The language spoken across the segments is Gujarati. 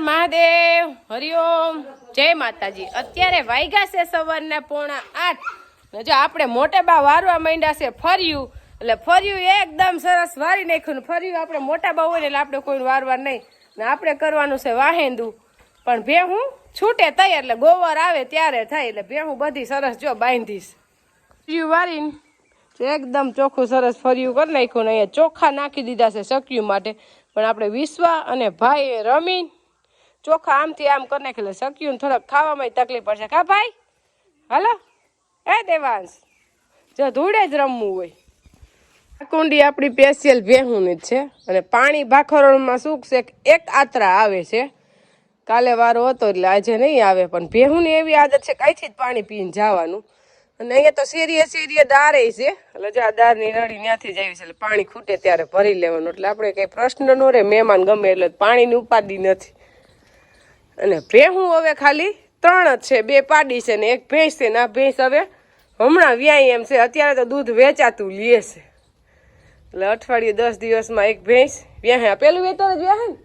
મહાદેવ હરિઓમ જય માતાજી. અત્યારે વાઈગા છે સવારના પોણા આઠ. ને જો આપણે મોટે બા વારવા માંડ્યા છે ફર્યું, એટલે ફર્યું એકદમ સરસ વારી નાખ્યું ને ફર્યું આપણે મોટા બા હોય એટલે આપણે કોઈ વારવા નહીં. ને આપણે કરવાનું છે વાહેંદું. પણ ભેહું છૂટે થાય એટલે ગોવાર આવે ત્યારે થાય, એટલે ભેહું બધી સરસ જો બાંધીશ. ફર્યું વારીને એકદમ ચોખ્ખું સરસ ફર્યું કરી નાખ્યું ને અહીંયા ચોખા નાખી દીધા છે સક્યું માટે. પણ આપણે વિશ્વા અને ભાઈ રમીન ચોખા આમથી આમ કરી નાખે એટલે સક્યું થોડાક ખાવામાં તકલીફ પડશે. કા ભાઈ? હાલો? એ દેવાંશ, જો ધૂળે જ રમવું હોય. કુંડી આપણી સ્પેશિયલ ભેહુંની જ છે અને પાણી ભાખરોળમાં શું છે એક આતરા આવે છે. કાલે વારો હતો એટલે આજે નહીં આવે, પણ ભેહુંની એવી આદત છે કાંઈથી જ પાણી પીને જવાનું. અને અહીંયા તો શેરીએ શેરીએ દારે છે. એટલે જો આ દારની રડી ત્યાંથી જ આવી છે, એટલે પાણી ખૂટે ત્યારે ભરી લેવાનું. એટલે આપણે કંઈ પ્રશ્ન ન રહે, મહેમાન ગમે એટલે પાણીની ઉપાધિ નથી. અને ભેહું હવે ખાલી ત્રણ જ છે, બે પાડી છે ને, એક ભેંસ છે ને, આ ભેંસ હવે હમણાં વ્યાય એમ છે. અત્યારે તો દૂધ વેચાતું લે છે. એટલે અઠવાડિયે દસ દિવસમાં એક ભેંસ વ્યાહે. પેલું વેતર જ વ્યાહે ને?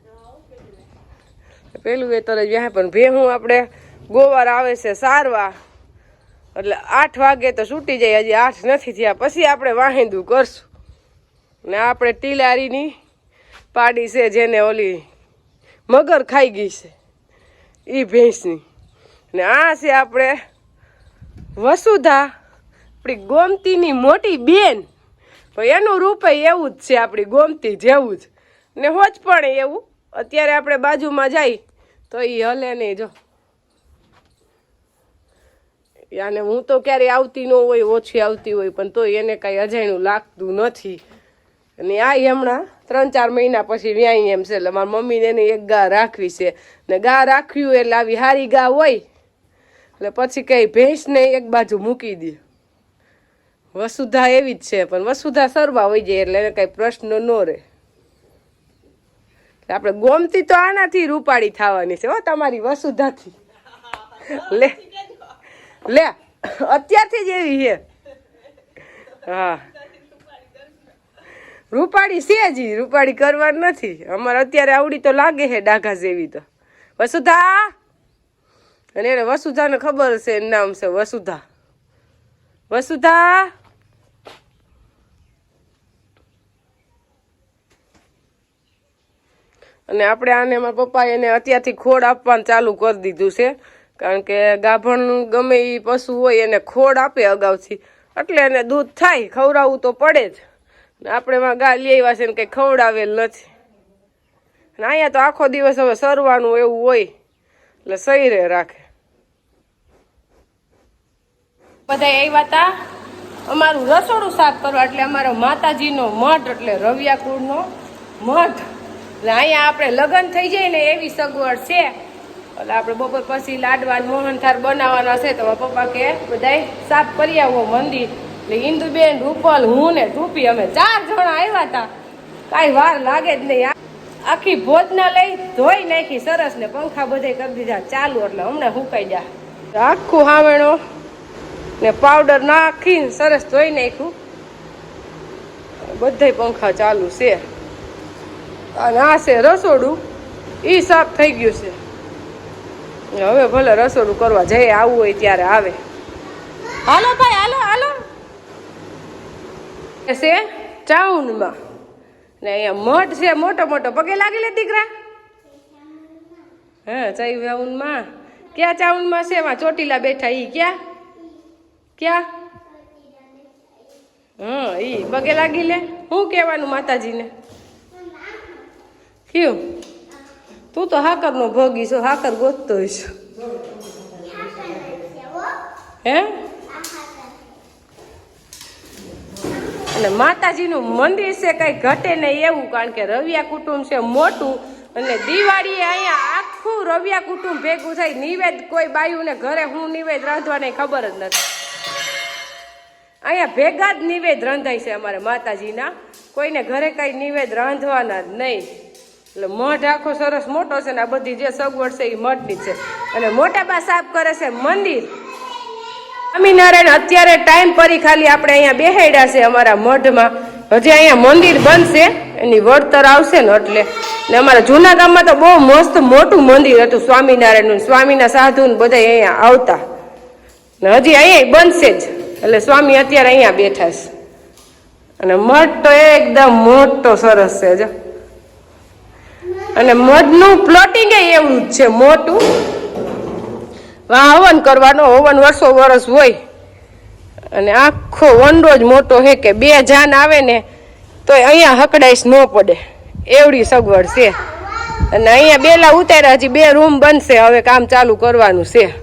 પેલું વેતર જ વ્યાહે, પણ ભેહું આપણે ગોવાર આવે છે સારવા એટલે આઠ વાગે તો છૂટી જાય, હજી આઠ નથી થયા. પછી આપણે વાહિંદું કરશું. ને આપણે ટીલારીની પાડી છે જેને ઓલી મગર ખાઈ ગઈ છે. એ ભેંસની. ને આ છે આપણે વસુધા, આપણી ગોમતીની મોટી બેન. એનું રૂપે એવું જ છે આપણી ગોમતી જેવું જ. ને હોજ પણ એવું. અત્યારે આપણે બાજુમાં જાય, તો એ હલે નહીં જો. યાને હું તો ક્યારેય આવતી ન હોય, ઓછી આવતી હોય, પણ તો એને કાંઈ અજાણ્યું લાગતું નથી. અને આ હમણાં ત્રણ ચાર મહિના પછી વ્યાય એમ છે, એટલે મારા મમ્મીને એને એક ગા રાખવી છે. ને ગા રાખ્યું એટલે આવી હારી ગા હોય, એટલે પછી કઈ ભેંસને એક બાજુ મૂકી દે. વસુધા એવી જ છે, પણ વસુધા સરવા હોય જાય એટલે એને કઈ પ્રશ્ન ન રહે. આપણે ગોમતી તો આનાથી રૂપાળી થવાની છે, હો, તમારી વસુધાથી. લે લે, અત્યારથી જ એવી છે. હા. રૂપાળી છે જ રૂપાળી કરવાનું નથી. અમારે અત્યારે આવડી તો લાગે છે ડાઘા જેવી તો. વસુધા! અને એને વસુધાને ખબર છે નામ છે વસુધા. વસુધા! અને આપણે આને મારા પપ્પાએ એને અત્યારથી ખોડ આપવાનું ચાલુ કરી દીધું છે. કારણ કે ગાભણ ગમે એ પશુ હોય એને ખોડ આપે અગાઉથી. એટલે એને દૂધ થાય, ખવડાવવું તો પડે જ. આપણે એમાં ગાલી આવ્યા છે ને કંઈ ખવડાવેલ નથી. ને અહીંયા તો આખો દિવસ હવે સરવાનું એવું હોય, એટલે સહી રે રાખે. બધા આવ્યા હતા અમારું રસોડું સાફ કરવા, એટલે અમારો માતાજીનો મઠ એટલે રવિયા કુળનો મઠ એટલે અહીંયા આપણે લગ્ન થઈ જાય ને એવી સગવડ છે. એટલે આપણે બપોર પછી લાડવા મોહનથાર બનાવવાના છે, તો પપ્પા કે, બધાય સાફ કરી આવો મંદિર. એટલે ઇન્દુબેન રૂપલ, હું ને ટૂપી અમે ચાર જણા આવ્યા હતા કાંઈ વાર લાગે જ નહીં. આખી ભોજના લઈ ધોઈ નાખી, સરસ ને પંખા બધે કરી દીધા, ચાલુ, એટલે હમણાં હુકાઈ જા આખું હામેણો ને પાવડર નાખી સરસ ધોઈ નાખ્યું. બધાય પંખા ચાલુ છે. અને આ છે રસોડું. એ સાફ થઈ ગયું છે. હવે ભલે રસોડું કરવા જઈએ આવવું હોય ત્યારે આવે. હાલો ભાઈ, હાલો છે? ચાઉનમાં. ને અહીંયા મઠ છે મોટો મોટો. પગે લાગી લે દીકરા. હા ચાઈ વાઉનમાં. ક્યાં ચાઉનમાં છે? એમાં ચોટીલા બેઠા ઈ. ક્યાં? ક્યાં? હા ઈ. પગે લાગી લે. શું કહેવાનું માતાજીને? કયું? તું તો હાકરનો ભોગી છો હાકર ગોતતો હશો હે? અને માતાજીનું મંદિર છે કઈ ઘટે નહીં એવું, કારણ કે રવિયા કુટુંબ છે મોટું. અને દિવાળીએ અહીંયા આખું રવિયા કુટુંબ ભેગું થઈ નિવેદ કોઈ બાયુને ઘરે હું નિવેદ રાંધવાની ખબર જ નથી. અહીંયા ભેગા જ નિવેદ રંધાય છે અમારે માતાજીના. કોઈને ઘરે કઈ નિવેદ રાંધવાના જ નહીં. એટલે મઢ આખો સરસ મોટો છે ને આ બધી જે સગવડ છે એ મઢની છે. અને મોટા બા સાફ કરે છે મંદિર. સ્વામિનારાયણ અત્યારે ટાઈમ પરી ખાલી આપણે અહીંયા બેહાડ્યા છે અમારા મઢમાં. હજી અહીંયા મંદિર બનશે, એની વળતર આવશે ને એટલે. ને અમારા જૂના ગામમાં તો બહુ મસ્ત મોટું મંદિર હતું સ્વામિનારાયણનું સ્વામીના સાધુ ને બધા અહીંયા આવતા. ને હજી અહીંયા બનશે જ. એટલે સ્વામી અત્યારે અહીંયા બેઠા છે. અને મઠ તો એકદમ મોટો સરસ છે, જો. અને મધનું પ્લોટિંગ એવું જ છે, મોટું. હવન કરવાનો હવન વર્ષો વર્ષ હોય. અને આખો વંડો જ મોટો હે કે બે જાન આવે ને તો અહીંયા હકડાઈશ ન પડે. એવડી સગવડ છે. અને અહીંયા બેલા ઉતાર્યા હજી બે રૂમ બનશે હવે કામ ચાલુ કરવાનું છે.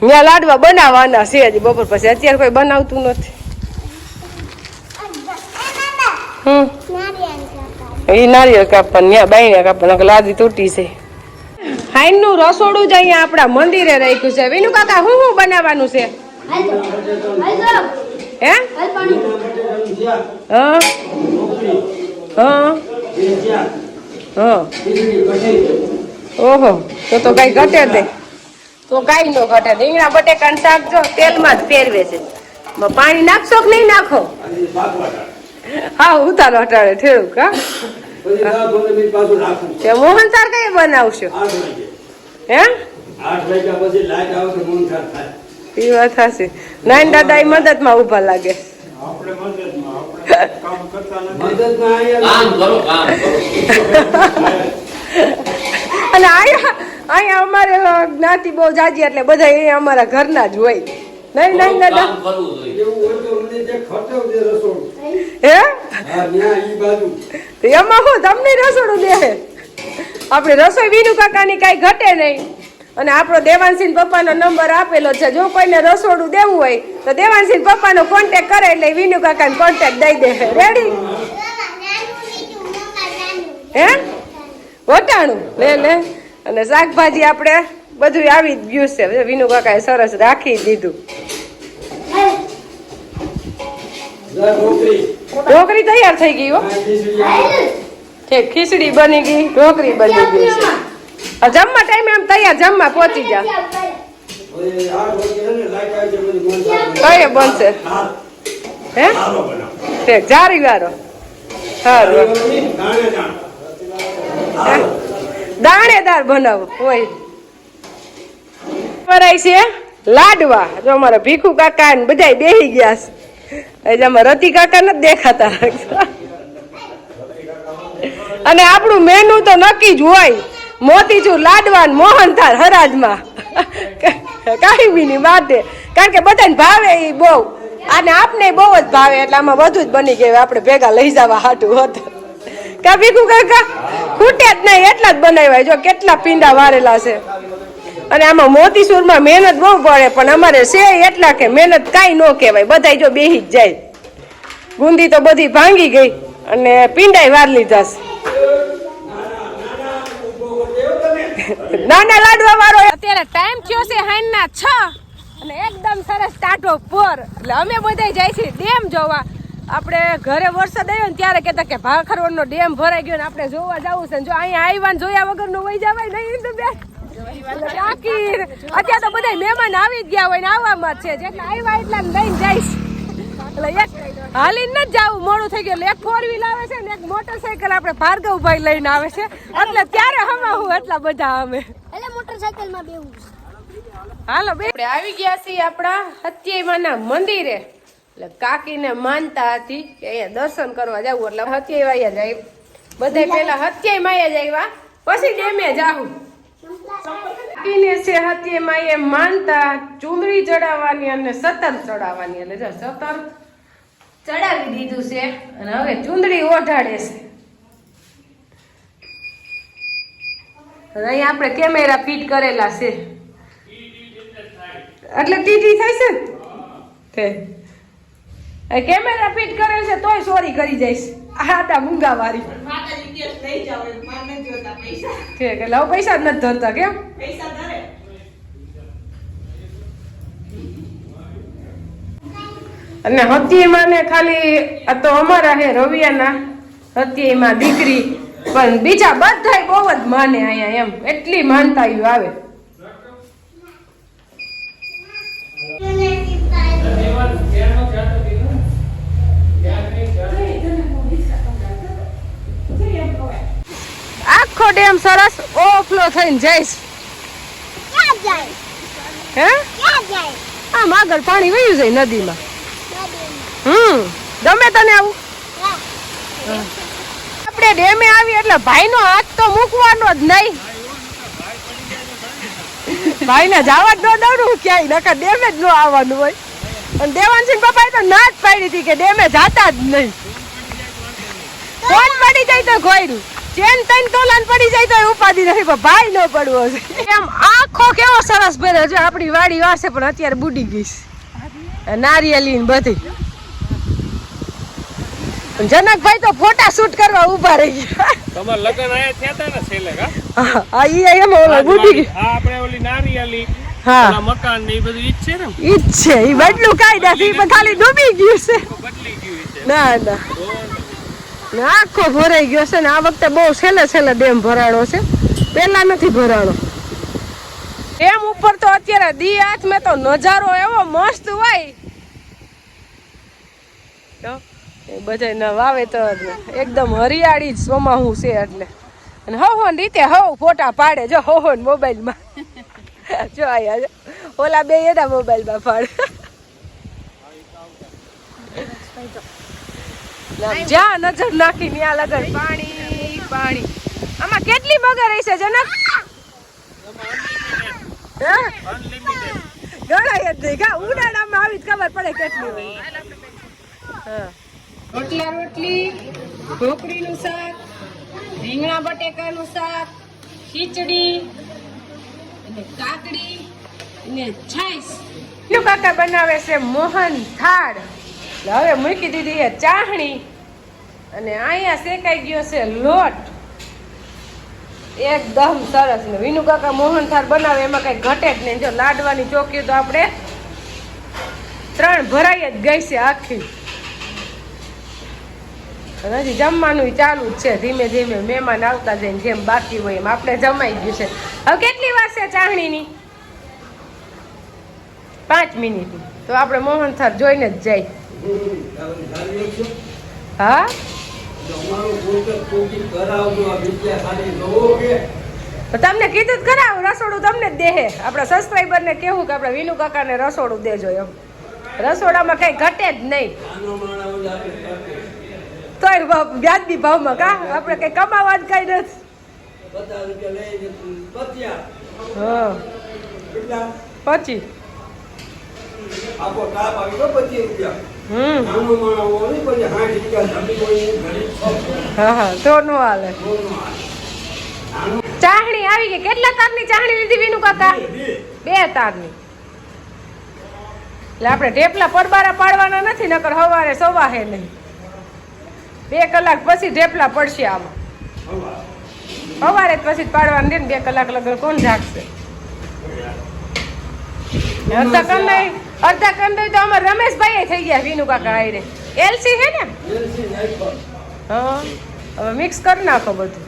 ત્યાં લાડવા બનાવવાના છે હજી બપોર પછી. અત્યારે કોઈ બનાવતું નથી. હમ. એ નારિયેળ કાપવાનું ત્યાં બાઈને કાપવાનું લાદી તૂટી છે. હાઈનું રસોડું જ અહીંયા આપણા મંદિરે રાખ્યું છે. વિનુ કાકા શું શું બનાવવાનું છે? હે? હા? હા? હા? ઓહો, તો તો કઈ ઘટે દે તો કઈ નો ઘટે રીંગણા બટેકાનું શાક જો તેલમાં જ ફેરવે છે. પાણી નાખશો કે નહીં નાખો? હા, ઉતારો અટાડે ઠેરું, કા? તે મોહન થાર કઈ બનાવશો? હે આઠ વાગ્યા પછી લાઈટ આવે તો મન થાય એ વાત થશે નાઈન દાદા એ મદદમાં ઊભા લાગે. મદદમાં અહીંયા કામ કરો કામ કરો. અને અહીંયા અહીંયા અમારે જ્ઞાતિ બહુ જાજી એટલે બધા અહીંયા અમારા ઘરના જ હોય. નહીં નહીં દાદા. કામ કરવું જોઈએ. એવું હોય તો મને જે ખર્ચો છે રસોડું. હે? હા ઈ બાજુ. તો એમાં હું તમને રસોડું દે. આપણે રસોઈ વિનુ કાકાની કાંઈ ઘટે નહીં. અને આપણો દેવાંશીન પપ્પાનો નંબર આપેલો છે. જો કોઈને રસોડું દેવું હોય તો દેવાંશીન પપ્પાનો કોન્ટેક કરે એટલે વિનુ કાકાને કોન્ટેક દઈ દે. રેડી હે? વટાણું. લે લે. અને શાકભાજી આપણે બધું આવી જ ગયું છે. વિનુ કાકાએ સરસ રાખી દીધું. ઢોકરી તૈયાર થઈ ગઈ હો. ખીચડી. ઠીક ખીચડી બની ગઈ ઢોકરી બની ગઈ છે. જમવા ટાઈમે એમ તૈયાર જમવા પહોંચી જા. કઈ બનશે? હે. ઠીક જારી વારો. સારું દાણે દાણેદાર. બનાવો હોય વરાય છે લાડવા. જો અમારા ભીખુ કાકા ને બધા બેહી ગયા છે. રતિ કાકા નથી દેખાતા. અને આપણું મેનુ તો નક્કી જ હોય. મોતીચૂર લાડવા ને મોહનથાળ હરાજમાં. કાયમીની માટે કારણ કે બધાને ભાવે એ બહુ. અને આપને બહુ જ ભાવે, એટલે આમાં બધું જ બની ગયું. આપણે ભેગા લઈ જવા હાટું હતું. કા ભીખું કાકા? ખૂટે જ નહીં, એટલા જ બનાવ્યા. જો કેટલા પીંડા વારેલા છે. અને આમાં મોતીસૂરમાં મહેનત બહુ પડે, પણ અમારે છે એટલા કે મહેનત કાંઈ ન કહેવાય. બધાય જો બેહી જ જાય. ગુંદી તો બધી ભાંગી ગઈ અને પીંડાઈ વાર લીધા નાના લાડવા વાળો અત્યારે ટાઈમ થયો છે હાઈના છ અને એકદમ સરસ ટાટો પર. એટલે અમે બધા જાય છે ડેમ જોવા. આપણે ઘરે વરસાદ આવ્યો ને ત્યારે કહેતા કે ભાખરવડનો ડેમ ભરાઈ ગયો ને આપણે જોવા જવું છે જો અહીંયા આવ્યા જોયા વગરનું વહી જવાય નહીં તો કાકી અત્યારે તો બધા મહેમાન આવી ગયા હોય ને આવવામાં છે. જેટલા આવ્યા એટલા લઈને જઈશ. એટલે એક હાલીને જ જાવું મોડું થઈ ગયું. એટલે એક ફોર વ્હીલ આવે છે ને એક મોટરસાયકલ આપણે ભાર્ગવભાઈ લઈને આવે છે. એટલે ત્યારે હમા હું એટલા બધા અમે. એટલે મોટરસાયકલમાં બેવું હાલો બે. આપણે આવી ગયા છીએ આપણા હત્યાઈમાના મંદિરે. એટલે કાકીને માનતા હતી કે અહીંયા દર્શન કરવા જવું. એટલે હત્યાઈ જ જાય બધા પેલા હત્યાઈ માયા જ આવ્યા પછી ડેમે જાવું. કાકીને છે હત્યાઈ એ માનતા ચુંદડી ચડાવવાની અને સતર ચડાવવાની. એટલે જો સતર ચડાવી દીધું છે અને હવે ચુંદડી ઓઢાડે છે. અહીંયા આપણે કેમેરા ફિટ કરેલા છે. એટલે ટીટી થાય છે તે. કેમેરા ફિટ કરેલ છે તોય સોરી કરી જઈશ આટા મૂંગા વાળી ઠીક એટલે હવે પૈસા જ નથી ધરતા કેમ? અને હત્યેમાં ને ખાલી આ તો અમારા હે રવિયાના. હત્યેમાં દીકરી પણ બીજા બધા બહુ જ માને અહીંયા એમ. એટલી માનતાયું આવે. છે આખો ડેમ સરસ ઓવરફ્લો થઈને જઈશ. જાય? હે? આમ આગળ પાણી વયું જાય નદીમાં. હમ ગમે તને આવું. આપણે ડેમે આવી એટલે ભાઈનો હાથ તો મૂકવાનો જ નહીં. ભાઈને જવા જ ન દઉં ક્યાંય નકર ડેમે જ ન આવવાનું હોય. અને દેવાનસિંહ પપ્પાએ તો ના જ પાડી હતી કે ડેમે જાતા જ નહીં. કોણ પડી જાય તો ખોયરું. ચેન તૈન તોલાન પડી જાય તો ઉપાધિ નથી પણ ભાઈ ન પડવો છે. એમ આખો કેવો સરસ ભર્યો છે આપણી વાડી વાસે પણ અત્યારે બુડી ગઈ છે. નારિયેલી ને બધી. જનકભાઈ તો ફોટા શૂટ કરવા ઊભા રહી ગયા. તમાર લગન આયા થયા તા ને છેલ્લે હા? આ ઈ એમ ઓલા બુડી ગઈ. આ આપણે ઓલી નારિયેલી હા. મકાન ને બધું ઈ છે ને? ઈ છે ઈ બદલું કાયદા થી પણ ખાલી ડૂબી ગયું છે. બદલી ગયું છે. ના ના. ને આખો ભરાઈ ગયો છે ને આ વખતે બહુ છેલ્લે છેલ્લે ડેમ ભરાણો છે. પેલા નથી ભરાણો. ડેમ ઉપર તો અત્યારે દી હાથ મેં તો નજારો એવો મસ્ત હોય. બધા ન વાવે તો એકદમ હરિયાળી જ સોમાહું છે એટલે. અને હો હો રીતે હવ ફોટા પાડે જો હો હો મોબાઈલમાં. જો આયા ઓલા બે એના મોબાઈલમાં પાડે ના, જ્યાં નજર નાખી ત્યાં લગન પાણી પાણી. આમાં કેટલી મગર હશે જનક? હા? ગણાય જ નહીં. કા ઉનાળામાં આવી જ ખબર પડે કેટલી. રોટલા રોટલી ઢોકળીનું શાક રીંગણા બટેકાનું શાક ખીચડી અને કાકડી ને છાશ. યો કાકા બનાવે છે મોહન થાળ. હવે મૂકી દીધી છે ચાહણી. અને અહીંયા શેકાઈ ગયો છે લોટ. એકદમ સરસ ને. વિનુ કાકા મોહન થાળ બનાવે એમાં કઈ ઘટે જ નહીં. જો લાડવાની ચોકી તો આપણે ત્રણ ભરાઈ જ ગઈ છે આખી. હજી જમવાનું ચાલુ જ છે. ધીમે ધીમે મહેમાન આવતા જાય ને જેમ બાકી હોય એમ. આપણે જમાઈ ગયું છે. હવે કેટલી વાર છે ચાહણીની? પાંચ મિનિટ તો આપણે મોહન થાળ જોઈને જ જાય. હા? તમને કીધું જ ખરા રસોડું તમને જ દેહે. આપણા સબસ્ક્રાઈબરને કેવું કે આપણે વિનુ કાકાને રસોડું દેજો એમ. રસોડામાં કઈ ઘટે જ નહીં. તોય ભાવ- વ્યાજબી ભાવમાં કા? આપણે કઈ કમાવા જ કઈ નથી. હા. પછી આખો તાપ આવી ગયો પચીસ રૂપિયા. હા હા, સોનું હાલે. ચાહણી આવી ગઈ. કેટલા તારની ચાહણી લીધી વિનુ કાકા? બે. તારની. એટલે આપણે ઢેપલા પડબારા પાડવાના નથી, નકર સવારે સવાહે નહીં. બે કલાક પછી ઢેપલા પડશે આમાં. સવારે પછી પાડવાનું દે બે કલાક લગન કોણ જાગશે? અડધા કંદાઈ અડધા કંદાઈ તો અમાર રમેશભાઈ થઈ ગયા વિનુ કાકા આયરે એલસી છે ને? હા હવે મિક્સ કરી નાખો બધું.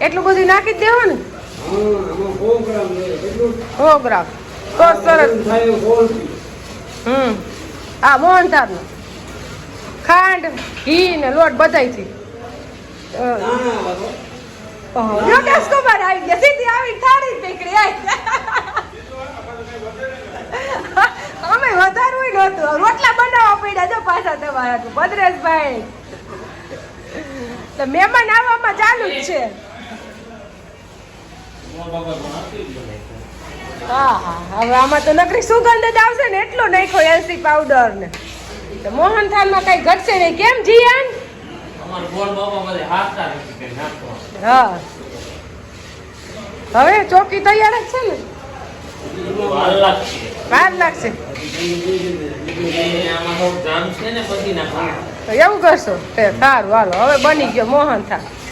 એટલું બધું નાખી જ દેવાનું હા, સો ગ્રામ હો તો સરસ. હમ. આ મોહનથાળ ખાંડ ઘી ને લોટ બધાય છે વાળો. આવી ગયા. સીધી આવી થાળી પીકડી આવી. અમે વધારવું નહોતું રોટલા બનાવવા પડ્યા જો પાછા તમારા ભદ્રેશભાઈ. તો મહેમાન આવવામાં ચાલુ જ છે. હા હા હવે આમાં તો નકરી સુગંધ જ આવશે ને એટલો નાખ્યો એલસી પાવડર ને. તો મોહન થાળમાં કઈ ઘટશે નહીં. કેમ જીયાન? હા. હવે ચોકી તૈયાર જ છે ને? વાર લાગશે. એવું કરશો? તે સારું હાલો હવે બની ગયો મોહન થાળ